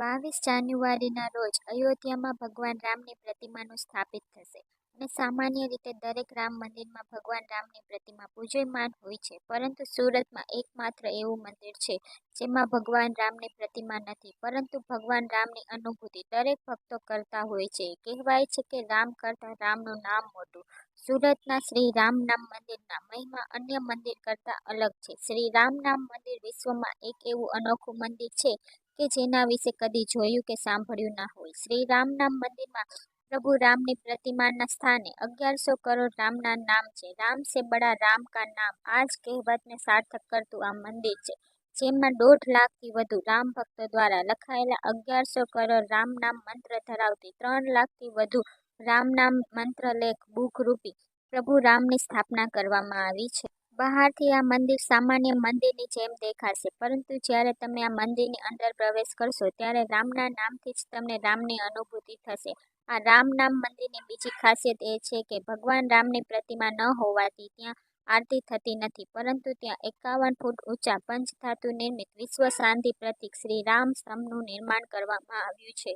બાવીસ જાન્યુઆરીના રોજ અયોધ્યામાં ભગવાન રામની પ્રતિમાનું સ્થાપિત થશે. અને સામાન્ય રીતે દરેક રામ મંદિરમાં ભગવાન રામની પ્રતિમા પૂજ્યમાન હોય છે. પરંતુ સુરતમાં એકમાત્ર એવું મંદિર છે, જેમાં ભગવાન રામની પ્રતિમા નથી. પરંતુ ભગવાન રામની અનુભૂતિ દરેક ભક્તો કરતા હોય છે. કહેવાય છે કે રામ કરતાં રામનું નામ મોટું. સુરતના શ્રી રામ નામ મંદિરના મહિમા અન્ય મંદિર કરતાં અલગ છે. શ્રી રામ નામ મંદિર વિશ્વમાં એક એવું અનોખું મંદિર છે કે જેના વિશે કદી જોયું કે સાંભળ્યું ના હોય. શ્રી રામનામ મંદિરમાં પ્રભુ રામની પ્રતિમાના સ્થાને અગિયારસો કરોડ રામના નામ છે. રામ સે બડા રામ કા નામ. આ જ કહેવતને સાર્થક કરતું આ મંદિર છે, જેમાં દોઢ લાખથી વધુ રામ ભક્તો દ્વારા લખાયેલા અગિયારસો કરોડ રામનામ મંત્ર ધરાવતી ત્રણ લાખથી વધુ રામનામ મંત્રલેખ બુક રૂપી પ્રભુ રામની સ્થાપના કરવામાં આવી છે. બહારથી આ મંદિર સામાન્ય મંદિરની જેમ દેખાશે. પરંતુ જ્યારે તમે આ મંદિરની અંદર પ્રવેશ કરશો, ત્યારે રામના નામથી જ તમને રામની અનુભૂતિ થશે. આ રામ નામ મંદિરની બીજી ખાસિયત એ છે કે ભગવાન રામની પ્રતિમા ન હોવાથી ત્યાં આરતી થતી નથી. પરંતુ ત્યાં એકાવન ફૂટ ઊંચા પંચધાતુ નિર્મિત વિશ્વ શાંતિ પ્રતિક શ્રી રામ સ્તંભનું નિર્માણ કરવામાં આવ્યું છે.